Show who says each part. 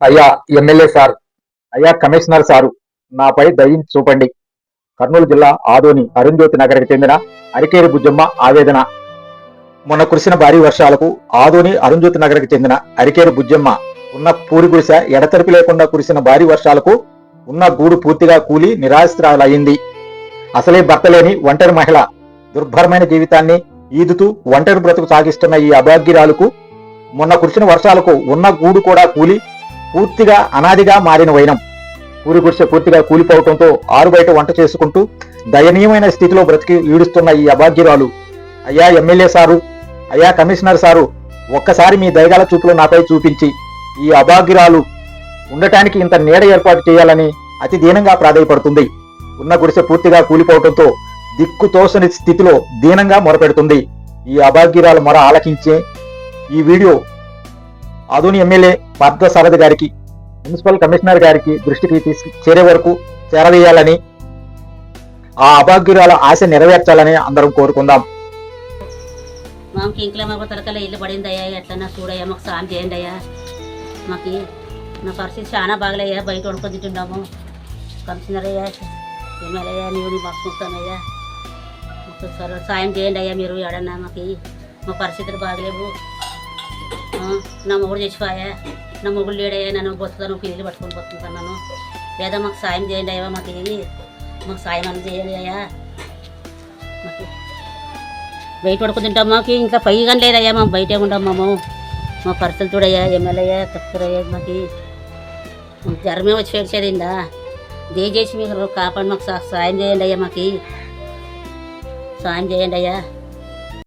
Speaker 1: అయ్యా MLA sir అయ్యా commissioner sir నాపై దయం చూపండి. కర్నూలు జిల్లా ఆదోని అరుణ్జ్యోతి నగర్కి చెందిన అరికేరి బుజ్జమ్మ ఆవేదన. మొన్న కురిసిన భారీ వర్షాలకు ఆదోని అరుణ్జ్యోతి నగర్కి చెందిన అరికేరి బుజ్జమ్మ ఉన్న పూరి గుడిసె ఎడతెరిపి లేకుండా కురిసిన భారీ వర్షాలకు ఉన్న గూడు పూర్తిగా కూలి నిరాశ్రాలయ్యింది అసలే భర్త లేని ఒంటరి మహిళ దుర్భరమైన జీవితాన్ని ఈదుతూ ఒంటరి బ్రతుకు సాగిస్తున్న ఈ అభాగ్యురాలకు మొన్న కురిసిన వర్షాలకు ఉన్న గూడు కూడా కూలి పూర్తిగా అనాదిగా మారిన వైనం. ఊరి గుడిసె పూర్తిగా కూలిపోవటంతో ఆరు బయట వంట చేసుకుంటూ దయనీయమైన స్థితిలో బ్రతికి ఈడుస్తున్న ఈ అభాగ్యురాలు. అయ్యా ఎమ్మెల్యే సారు అయ్యా కమిషనర్ సారు ఒక్కసారి మీ దయగాల చూపులు నాపై చూపించి ఈ అభాగ్యురాలు ఉండటానికి ఇంత నీడ ఏర్పాటు చేయాలని అతి దీనంగా ప్రాధాయపడుతుంది. ఉన్న గుడిసె పూర్తిగా కూలిపోవడంతో దిక్కు తోసని స్థితిలో దీనంగా మొరపెడుతుంది. ఈ అభాగ్యురాలు మొర ఆలకించే ఈ వీడియో ఆధుని ఎమ్మెల్యే పార్థసారథి గారికి మున్సిపల్ కమిషనర్ గారికి దృష్టికి తీసుకు చేరే వరకు చేరవేయాలని ఆ అభాగ్యురాల ఆశ నెరవేర్చాలని అందరం కోరుకుందాం.
Speaker 2: మాకు ఇంట్లో మాకు తలకల ఇల్లు పడిందయ్యా ఎట్లన్నా చూడయ్యా మాకు సాయం చేయండి అయ్యా. మాకు నా పరిస్థితి చాలా బాగలేయ్యా బయట వండుకొని తింటున్నాము. కమిషనర్ అయ్యా ఎమ్మెల్యే నీవు నీ మర్చుకుంటానయ్యా మాకు సాయం చేయండి అయ్యా మీరు ఎడన్నా మాకు మా పరిస్థితులు బాగలేవు. నా మొగుడు చచ్చిపోయా నా మొగుడు లేడయ్యా నన్ను బతుకుతాను పిల్లలు పట్టుకొని బతుకుతున్నాను లేదా మాకు సాయం చేయండి అయ్యా మాకు మాకు సాయం అని చేయండి అయ్యా. మాకు బయట పడుకుని తింటాం మాకు ఇంకా పై కానీ లేదయ్యా మేము బయటే ఉంటాం మాము. మా పరిస్థితులు చూడయ్యా ఎమ్మెల్యే తక్కువయ్యా మాకు. జ్వరమే వచ్చి ఏడ్చేదిందా దయచేసి మీరు కాపాడి మాకు సాయం చేయండి అయ్యా మాకు. సాయం చేయండి అయ్యా.